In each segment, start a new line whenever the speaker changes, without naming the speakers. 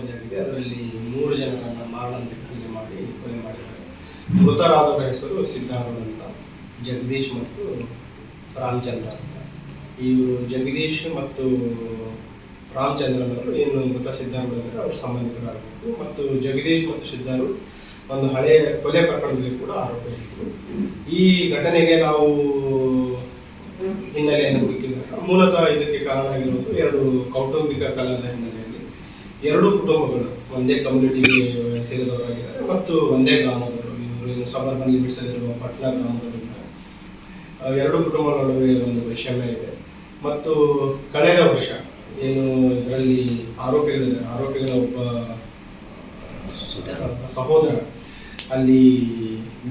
ವರದಿಯಾಗಿದೆ ಅದರಲ್ಲಿ ಮೂರು ಜನರನ್ನು ಮಾರಣಾಂತಿಕ ಮಾಡಿ ಕೊಲೆ ಮಾಡಿದ್ದಾರೆ. ಮೃತರಾದವರ ಹೆಸರು ಸಿದ್ಧಾರೂಢ ಅಂತ, ಜಗದೀಶ್ ಮತ್ತು ರಾಮಚಂದ್ರ ಅಂತ. ಇವರು ಜಗದೀಶ್ ಮತ್ತು ರಾಮಚಂದ್ರನವರು ಏನು ಮೃತ ಸಿದ್ಧಾರೂಢ ಅಂದರೆ ಅವ್ರ ಸಂಬಂಧಿಕರಾಗಬೇಕು ಮತ್ತು ಜಗದೀಶ್ ಮತ್ತು ಸಿದ್ಧಾರೂಢ ಒಂದು ಹಳೆಯ ಕೊಲೆ ಪ್ರಕರಣದಲ್ಲಿ ಕೂಡ ಆರೋಪಿಸಿದ್ರು ಈ ಘಟನೆಗೆ ನಾವು ಹಿನ್ನೆಲೆಯನ್ನು ಹುಡುಕಿದಾಗ ಮೂಲತಃ ಇದಕ್ಕೆ ಕಾರಣ ಆಗಿರುವುದು ಎರಡು ಕೌಟುಂಬಿಕ ಕಲಹದ ಹಿನ್ನೆಲೆಯಲ್ಲಿ ಎರಡು ಕುಟುಂಬಗಳು ಒಂದೇ ಕಮ್ಯುನಿಟಿಗೆ ಸೇರಿದವರಾಗಿದ್ದಾರೆ ಮತ್ತು ಒಂದೇ ಗ್ರಾಮದವರು. ಇವರು ಸಬರ್ಬನ್ ಲಿಮಿಟ್ಸ್ ಅಲ್ಲಿರುವ ಪಟ್ನಾ ಗ್ರಾಮದಲ್ಲಿದ್ದಾರೆ. ಎರಡು ಕುಟುಂಬಗಳ ನಡುವೆ ಒಂದು ವೈಷಮ್ಯ ಇದೆ. ಮತ್ತು ಕಳೆದ ವರ್ಷ ಏನು ಇದರಲ್ಲಿ ಆರೋಪಿಗಳಿದ್ದಾರೆ ಆರೋಪಿಗಳ ಒಬ್ಬ ಸಹೋದರ. ಅಲ್ಲಿ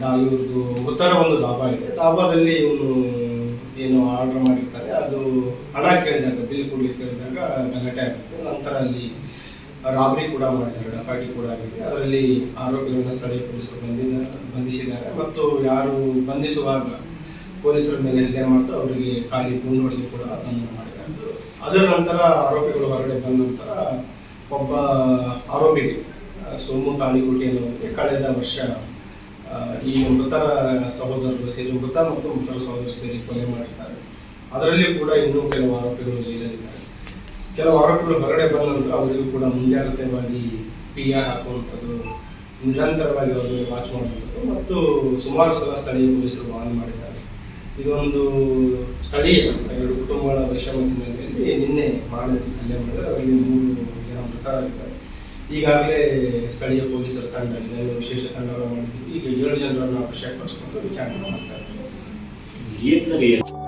ದಾ ಇವ್ರದ್ದು ಮೃತರ ಒಂದು ದಾಬಾ ಇದೆ. ದಾಬಾದಲ್ಲಿ ಇವನು ಏನು ಆರ್ಡರ್ ಮಾಡಿರ್ತಾರೆ. ಅದು ಹಣ ಕೇಳಿದಾಗ ಬಿಲ್ ಕೊಡ್ಲಿಕ್ಕೆ ಕೇಳಿದಾಗ ಗಲಾಟೆ ಆಗುತ್ತೆ. ನಂತರ ಅಲ್ಲಿ ರಾಬರಿ ಕೂಡ ಮಾಡಿದ್ದಾರೆ ಡಕಾಟಿ ಕೂಡ ಆಗಿದೆ. ಅದರಲ್ಲಿ ಆರೋಪಿಗಳನ್ನು ಸ್ಥಳೀಯ ಪೊಲೀಸರು ಬಂದಿದ್ದಾರೆ ಬಂಧಿಸಿದ್ದಾರೆ. ಮತ್ತು ಯಾರು ಬಂಧಿಸುವಾಗ ಪೊಲೀಸರ ಮೇಲೆ ಹಲ್ಲೆ ಮಾಡ್ತಾ ಅವರಿಗೆ ಖಾಲಿ ಗುಂಡು ಹೊಡೆದು ಕೂಡ ಅದನ್ನು ಮಾಡಿದ್ದಾರೆ. ಅದರ ನಂತರ ಆರೋಪಿಗಳು ಹೊರಗಡೆ ಬಂದ ನಂತರ ಒಬ್ಬ ಆರೋಪಿಗೆ ಸೋಮು ತಾಳಿಕೋಟಿ ಅನ್ನೋರಿಗೆ ಕಳೆದ ವರ್ಷ ಈ ಮೃತರ ಸಹೋದರರು ಸೇರಿ, ಮೃತ ಮತ್ತು ಮೃತರ ಸಹೋದರರು ಸೇರಿ ಕೊಲೆ ಮಾಡಿದ್ದಾರೆ. ಅದರಲ್ಲಿ ಕೂಡ ಇನ್ನೂ ಕೆಲವು ಆರೋಪಿಗಳು ಜೈಲಲ್ಲಿದ್ದಾರೆ ಕೆಲವು ಆರೋಪಿಗಳು ಹೊರಗಡೆ ಬಂದ ನಂತರ ಅವರಿಗೂ ಕೂಡ ಮುಂಜಾಗ್ರತೆವಾಗಿ ಪಿ ಆರ್ ಹಾಕುವಂಥದ್ದು ನಿರಂತರವಾಗಿ ಅವರು ವಾಚ್ ಮಾಡುವಂಥದ್ದು ಮತ್ತು ಸುಮಾರು ಸಲ ಸ್ಥಳೀಯ ಪೊಲೀಸರು ವಾಹನ ಮಾಡಿದ್ದಾರೆ. ಇದೊಂದು ಸ್ಥಳೀಯ ಎರಡು ಕುಟುಂಬಗಳ ವೈಷಮ್ಯ ನಿನ್ನೆ ಮಾನತಿ ಹಲ್ಲೆ ಮಾಡಿದರೆ ಅವರಿಗೆ ಮೂರು ಜನ ಮೃತರಾಗಿದ್ದಾರೆ. ಈಗಾಗಲೇ ಸ್ಥಳೀಯ ಪೊಲೀಸರ ತಂಡ ಇಲ್ಲ ವಿಶೇಷ ತಂಡಗಳನ್ನು ಮಾಡಿದ್ದೀವಿ ಈಗ ಏಳು ಜನರನ್ನು ವಶಪಡಿಸಿಕೊಂಡು ವಿಚಾರಣೆ ಮಾಡ್ತಾ
ಸರ್